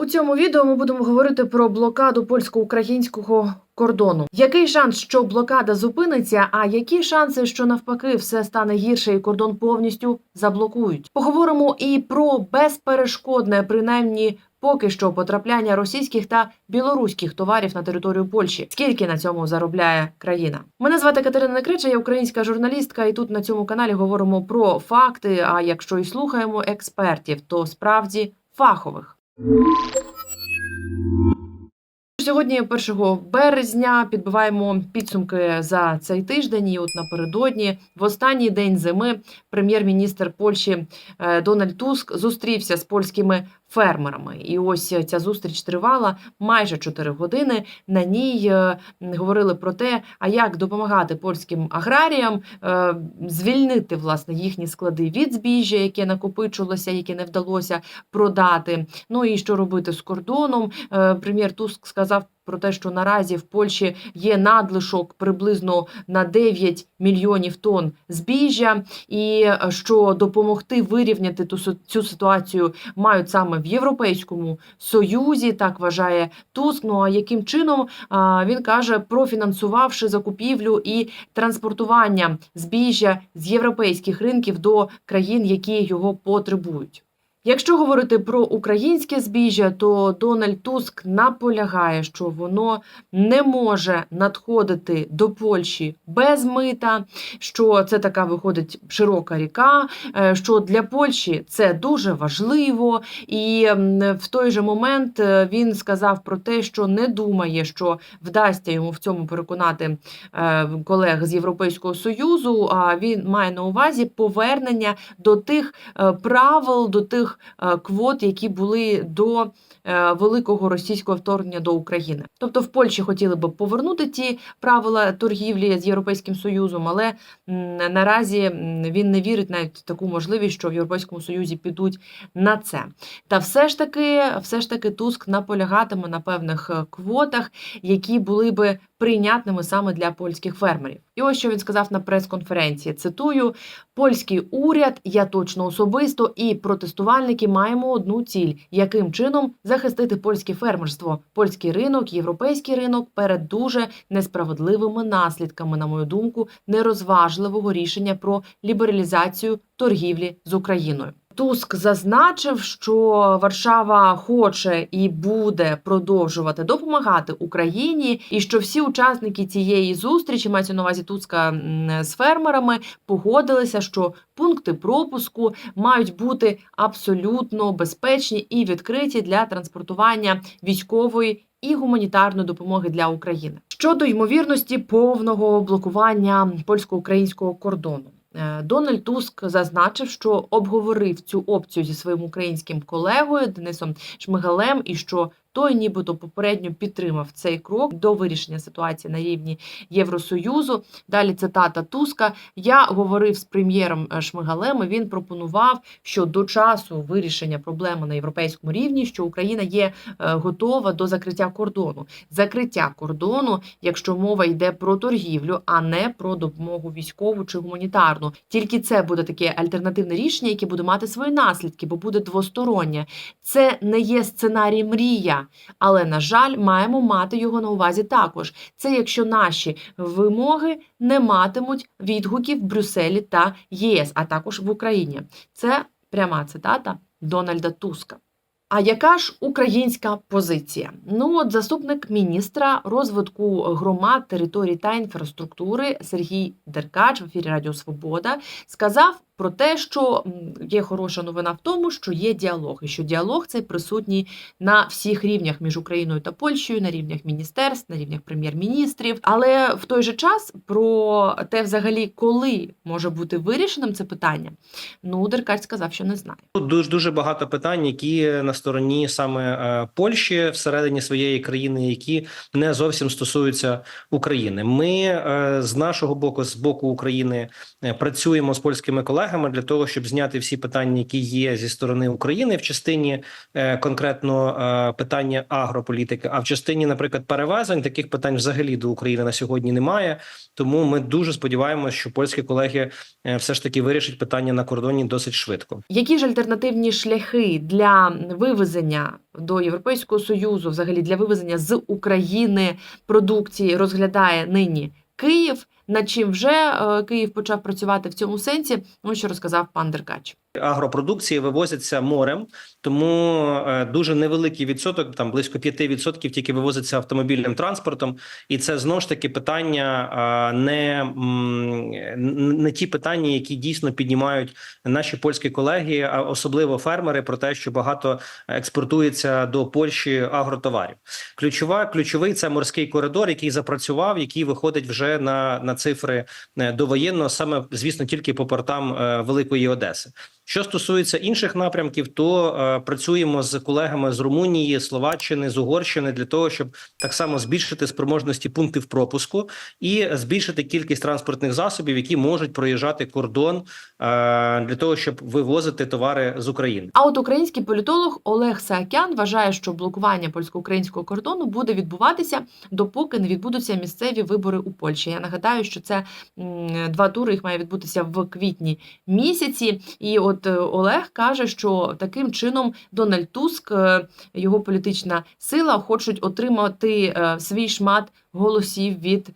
У цьому відео ми будемо говорити про блокаду польсько-українського кордону. Який шанс, що блокада зупиниться? А які шанси, що навпаки все стане гірше, і кордон повністю заблокують? Поговоримо і про безперешкодне, принаймні. Поки що потрапляння російських та білоруських товарів на територію Польщі. Скільки на цьому заробляє країна? Мене звати Катерина Некрича, я українська журналістка, і тут на цьому каналі говоримо про факти. А якщо і слухаємо експертів, то справді фахових. Сьогодні, 1 березня, підбиваємо підсумки за цей тиждень. І от напередодні, в останній день зими, прем'єр-міністр Польщі е, Дональд Туск зустрівся з польськими фермерами. І ось ця зустріч тривала майже 4 години. На ній е, говорили про те, а як допомагати польським аграріям е, звільнити власне їхні склади від збіжжя, яке накопичилося, яке не вдалося продати. Ну і що робити з кордоном. Е, Прем'єр Туск сказав про те, що наразі в Польщі є надлишок приблизно на 9 мільйонів тонн збіжжя, і е, що допомогти вирівняти ту цю ситуацію мають саме в Європейському Союзі, так вважає Туск. Ну а яким чином він каже, профінансувавши закупівлю і транспортування збіжжя з європейських ринків до країн, які його потребують. Якщо говорити про українське збіжжя, то Дональд Туск наполягає, що воно не може надходити до Польщі без мита, що це така виходить широка ріка, е, що для Польщі це дуже важливо. І в той же момент е, він сказав про те, що не думає, що вдасться йому в цьому переконати е, колег з Європейського союзу. А він має на увазі повернення до тих правил, до тих квот, які були до е, великого російського вторгнення до України. Тобто в Польщі хотіли би повернути ті правила торгівлі з Європейським Союзом, але наразі він не вірить навіть в таку можливість, що в Європейському Союзі підуть на це. Та все ж таки, все ж таки, Туск наполягатиме на певних е, квотах, які були би прийнятними саме для польських фермерів. І ось що він сказав на прес-конференції. Цитую: польський уряд, я точно особисто і протестувальники маємо одну ціль: яким чином захистити польське фермерство, польський ринок, європейський ринок перед дуже несправедливими наслідками, на мою думку, нерозважливого рішення про лібералізацію торгівлі з Україною. Туск зазначив, що Варшава хоче і буде продовжувати допомагати Україні, і що всі учасники цієї зустрічі, мається на увазі Туска з фермерами, погодилися, що пункти пропуску мають бути абсолютно безпечні і відкриті для транспортування військової і гуманітарної допомоги для України щодо ймовірності повного блокування польсько-українського кордону. Е, Дональд Туск зазначив, що обговорив цю опцію зі своїм українським колегою Денисом Шмигалем, і що той, нібито попередньо підтримав цей крок до вирішення ситуації на рівні Євросоюзу. Далі цитата Туска. Я говорив з прем'єром е, Шмигалем. Він пропонував, що до часу вирішення проблеми на європейському рівні, що Україна є е, готова до закриття кордону. Закриття кордону, якщо мова йде про торгівлю, а не про допомогу військову чи гуманітарну. Тільки це буде таке альтернативне рішення, яке буде мати свої наслідки, бо буде двостороннє. Це не є сценарій мрія, але на жаль, маємо мати його на увазі також. Це якщо наші вимоги не матимуть відгуків в Брюсселі та ЄС, а також в Україні. Це пряма цитата Дональда Туска. А яка ж українська позиція? Ну от заступник міністра розвитку громад, територій та інфраструктури Сергій Деркач в ефірі Радіо Свобода сказав про те, що є хороша новина в тому, що є діалог, і що діалог цей присутній на всіх рівнях між Україною та Польщею, на рівнях міністерств, на рівнях прем'єр-міністрів. Але в той же час про те, взагалі, коли може бути вирішеним це питання, ну Деркач сказав, що не знає. Тут дуже дуже багато питань, які на стороні саме е, Польщі всередині своєї країни, які не зовсім стосуються України. Ми е, з нашого боку, з боку України, е, працюємо з польськими колегами. Колегами для того, щоб зняти всі питання, які є зі сторони України в частині е, конкретно е, питання агрополітики. А в частині, наприклад, перевезень таких питань взагалі до України на сьогодні немає. Тому ми дуже сподіваємося, що польські колеги е, все ж таки вирішать питання на кордоні досить швидко. Які ж альтернативні шляхи для вивезення до Європейського союзу, взагалі для вивезення з України продукції розглядає нині Київ? Над чим вже е, Київ почав працювати в цьому сенсі? ну що розказав пан Деркач. Агропродукції вивозяться морем, тому е, дуже невеликий відсоток, там близько 5% тільки вивозиться автомобільним транспортом, і це знову ж таки питання не, не ті питання, які дійсно піднімають наші польські колеги, а особливо фермери, про те, що багато експортується до Польщі агротоварів. Ключова ключовий це морський коридор, який запрацював, який виходить вже на, на цифри е, довоєнно, саме звісно, тільки по портам е, Великої Одеси. Що стосується інших напрямків, то е, працюємо з колегами з Румунії, Словаччини, з Угорщини для того, щоб так само збільшити спроможності пунктів пропуску і збільшити кількість транспортних засобів, які можуть проїжджати кордон е, для того, щоб вивозити товари з України. А от український політолог Олег Саакян вважає, що блокування польсько-українського кордону буде відбуватися допоки не відбудуться місцеві вибори у Польщі. Я нагадаю, що це м, два тури їх має відбутися в квітні місяці. І от е, Олег каже, що таким чином Дональд Туск, е, його політична сила, хочуть отримати е, свій шмат голосів від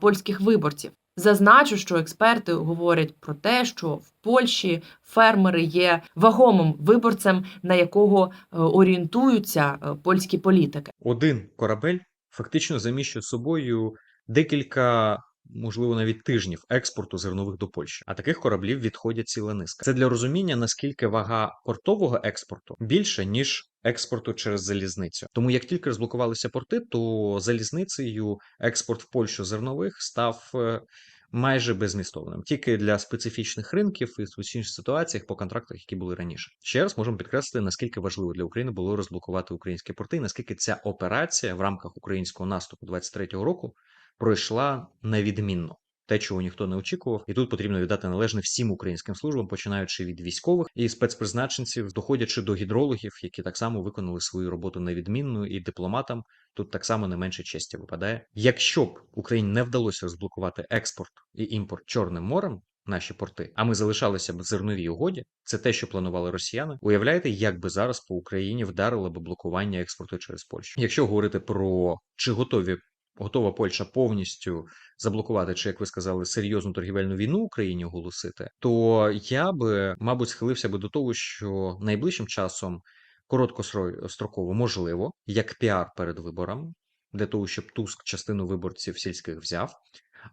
польських виборців. Зазначу, що експерти говорять про те, що в Польщі фермери є вагомим виборцем, на якого орієнтуються польські політики. один корабель фактично заміщує собою декілька, можливо, навіть тижнів експорту зернових до Польщі. А таких кораблів відходять ціла низка. Це для розуміння, наскільки вага портового експорту більша, ніж експорту через залізницю. Тому як тільки розблокувалися порти, то залізницею експорт в Польщу зернових став. е, Майже безмістовним, тільки для специфічних ринків і специфічних ситуаціях по контрактах, які були раніше. Ще раз можемо підкреслити, наскільки важливо для України було розблокувати українські порти, і наскільки ця операція в рамках українського наступу 23-го року пройшла невідмінно. Те, чого ніхто не очікував, і тут потрібно віддати належне всім українським службам, починаючи від військових і спецпризначенців, доходячи до гідрологів, які так само виконали свою роботу невідмінно, і дипломатам тут так само не менше честі випадає. Якщо б Україні не вдалося розблокувати експорт і імпорт Чорним морем. Наші порти, а ми залишалися б в зерновій угоді. Це те, що планували росіяни. Уявляєте, як би зараз по Україні вдарило б блокування експорту через Польщу? Якщо говорити про чи готові готова Польща повністю заблокувати, чи як ви сказали, серйозну торгівельну війну Україні оголосити, то я би, мабуть, схилився би до того, що найближчим часом короткостроково можливо, як піар перед виборами, для того, щоб Туск частину виборців сільських взяв,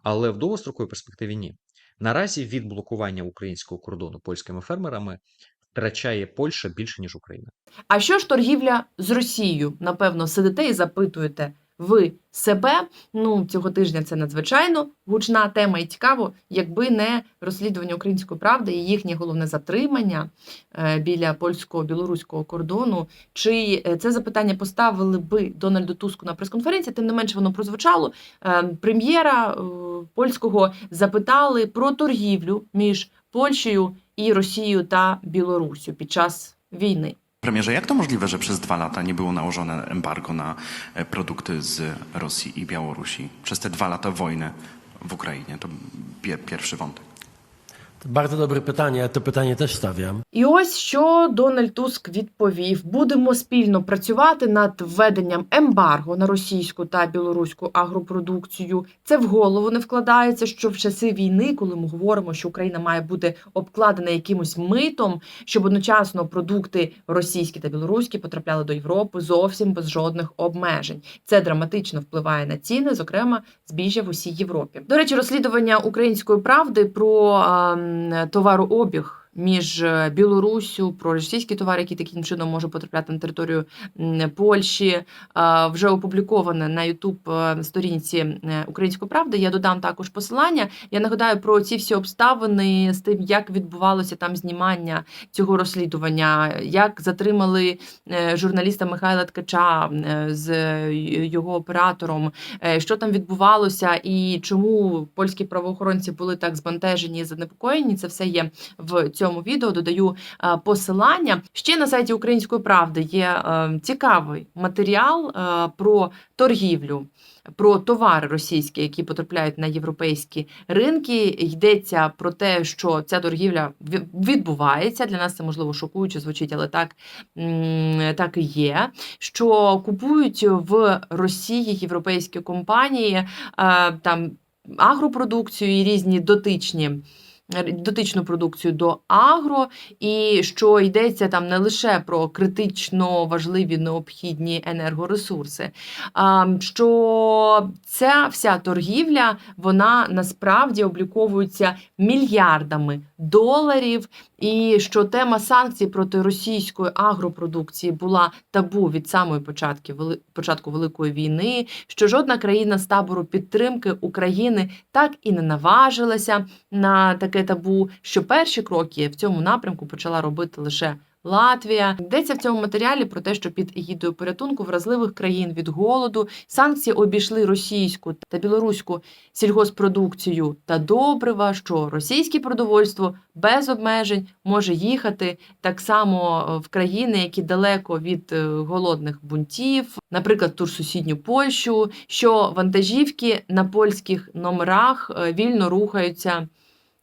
але в довгостроковій перспективі ні. Наразі від блокування українського кордону польськими фермерами втрачає Польща більше ніж Україна. А що ж торгівля з Росією? Напевно, сидите і запитуєте ви себе. Ну цього тижня це надзвичайно гучна тема і цікаво, якби не розслідування української правди і їхнє головне затримання е, біля польсько-білоруського кордону. Чи е, це запитання поставили би Дональду Туску на прес-конференції? Тим не менше воно прозвучало. Е, Прем'єра польського запитали про торгівлю між Польщею і Росією та Білоруссю під час wojny. Premierze, jak to możliwe, że przez dwa lata nie było nałożone embargo na e, produkty z Rosji i Białorusi? Przez te dwa lata wojny w Ukrainie. To pier- pierwszy wątek. Bardzo dobre pytanie, ja to pytanie też stawiam. І ось що Дональд Туск відповів: будемо спільно працювати над введенням ембарго на російську та білоруську агропродукцію. Це в голову не вкладається, що в часи війни, коли ми говоримо, що Україна має бути обкладена якимось митом, щоб одночасно продукти російські та білоруські потрапляли до Європи зовсім без жодних обмежень. Це драматично впливає на ціни, зокрема збіжжя в усій Європі. До речі, розслідування української правди про ем, товарообіг між е, Білоруссю, про російські товари, які таким чином можуть потрапляти на територію Польщі, е, вже опубліковане на сторінці е, Української правди. Я додам також посилання. Я нагадаю про ці всі обставини з тим, як відбувалося там знімання цього розслідування, як затримали журналіста Михайла Ткача з його оператором, що там відбувалося і чому польські правоохоронці були так збентежені і занепокоєні. Це все є в цьому відео. Додаю е, посилання. Ще на сайті Української правди є е, цікавий матеріал е, про торгівлю. Про товари російські, які потрапляють на європейські ринки, йдеться про те, що ця торгівля відбувається. Для нас це можливо шокуюче звучить, але так, так і є. Що купують в Росії європейські компанії там агропродукцію і різні дотичні. Дотичну продукцію до агро, і що йдеться там не лише про критично важливі необхідні енергоресурси, що ця вся торгівля вона насправді обліковується мільярдами доларів, і що тема санкцій проти російської агропродукції була табу від самої початку, початку Великої війни, що жодна країна з табору підтримки України так і не наважилася на таке табу, що перші кроки в цьому напрямку почала робити лише Латвія. Йдеться в цьому матеріалі про те, що під егідою порятунку вразливих країн від голоду санкції обійшли російську та білоруську сільгоспродукцію та добрива, що російське продовольство без обмежень може їхати так само е, в країни, які далеко від е, голодних бунтів, наприклад, ту ж сусідню Польщу, що вантажівки на польських номерах е, вільно рухаються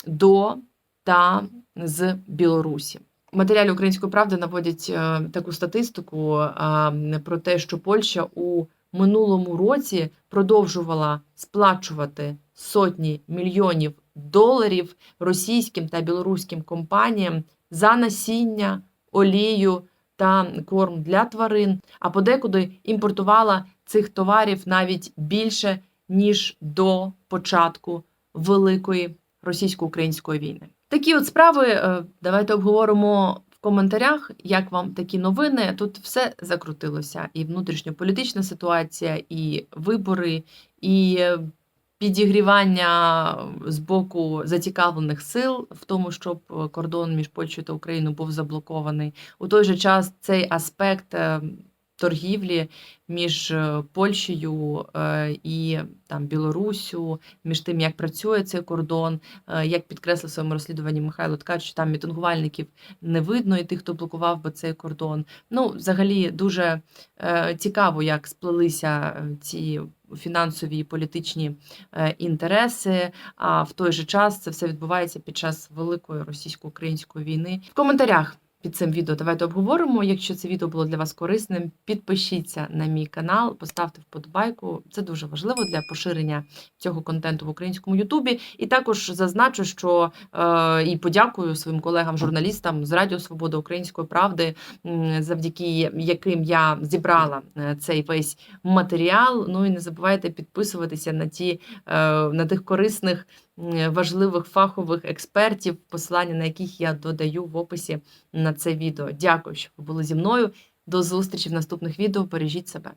до та з Білорусі. В матеріалі Української правди наводять е, таку статистику е, про те, що Польща у минулому році продовжувала сплачувати сотні мільйонів доларів російським та білоруським компаніям за насіння, олію та корм для тварин, а подекуди імпортувала цих товарів навіть більше ніж до початку великої російсько-української війни. Такі от справи е, давайте обговоримо в коментарях, як вам такі новини. Тут все закрутилося: і внутрішньополітична ситуація, і вибори, і е, підігрівання з боку зацікавлених сил в тому, щоб е, кордон між Польщею та Україною був заблокований. У той же час цей аспект торгівлі між е, Польщею е, і там Білоруссю, між тим, як працює цей кордон, е, як підкреслив своєму розслідуванні Михайло Ткач, що там мітингувальників не видно і тих, хто блокував би цей кордон. Ну, взагалі, дуже цікаво, як сплелися ці фінансові і політичні інтереси. А в той же час це все відбувається під час великої російсько-української війни. В коментарях. Під цим відео давайте обговоримо. Якщо це відео було для вас корисним, підпишіться на мій канал, поставте вподобайку. Це дуже важливо для поширення цього контенту в українському Ютубі. І також зазначу, що е, і подякую своїм колегам-журналістам з Радіо Свобода Української правди, завдяки яким я зібрала е, цей весь матеріал. Ну і не забувайте підписуватися на ті е, на тих корисних. М, Важливих фахових експертів, посилання на яких я додаю в описі на це відео. Дякую, що ви були зі мною. До зустрічі в наступних відео. Бережіть себе.